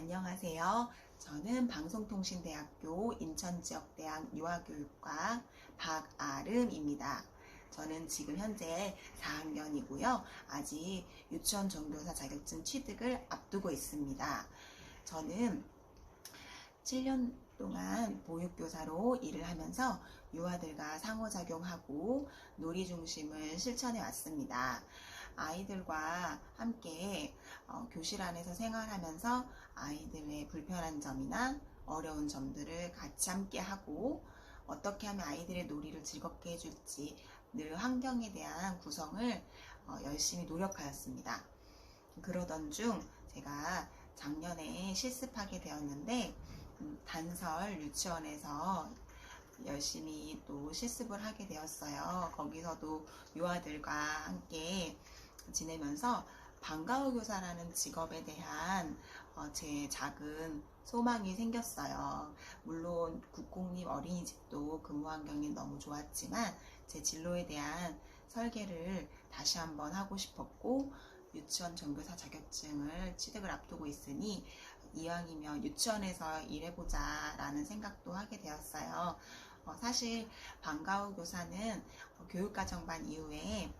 안녕하세요. 저는 방송통신대학교 인천지역대학 유아교육과 박아름입니다. 저는 지금 현재 4학년이고요. 아직 유치원 종교사 자격증 취득을 앞두고 있습니다. 저는 7년 동안 보육교사로 일을 하면서 유아들과 상호작용하고 놀이 중심을 실천해 왔습니다. 아이들과 함께 어, 교실 안에서 생활하면서 아이들의 불편한 점이나 어려운 점들을 같이 함께 하고 어떻게 하면 아이들의 놀이를 즐겁게 해줄지 늘 환경에 대한 구성을 어, 열심히 노력하였습니다. 그러던 중 제가 작년에 실습하게 되었는데 음, 단설 유치원에서 열심히 또 실습을 하게 되었어요. 거기서도 유아들과 함께 지내면서 방과후 교사라는 직업에 대한 어, 제 작은 소망이 생겼어요. 물론 국공립 어린이집도 근무 환경이 너무 좋았지만 제 진로에 대한 설계를 다시 한번 하고 싶었고 유치원 전교사 자격증을 취득을 앞두고 있으니 이왕이면 유치원에서 일해보자 라는 생각도 하게 되었어요. 어, 사실 방과후 교사는 어, 교육과정반 이후에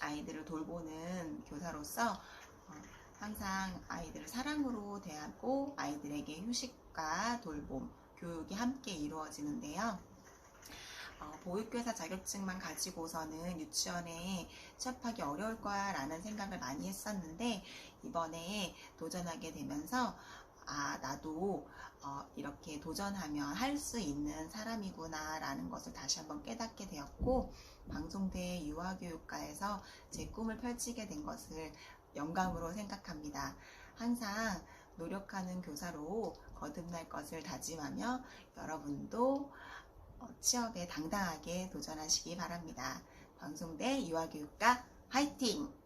아이들을 돌보는 교사로서 어, 항상 아이들을 사랑으로 대하고 아이들에게 휴식과 돌봄, 교육이 함께 이루어지는데요. 어, 보육교사 자격증만 가지고서는 유치원에 취업하기 어려울 거야 라는 생각을 많이 했었는데 이번에 도전하게 되면서 아, 나도 어, 이렇게 도전하면 할수 있는 사람이구나 라는 것을 다시 한번 깨닫게 되었고 방송대 유아교육과에서 제 꿈을 펼치게 된 것을 영광으로 생각합니다. 항상 노력하는 교사로 거듭날 것을 다짐하며 여러분도 어, 취업에 당당하게 도전하시기 바랍니다. 방송대 유아교육과 화이팅!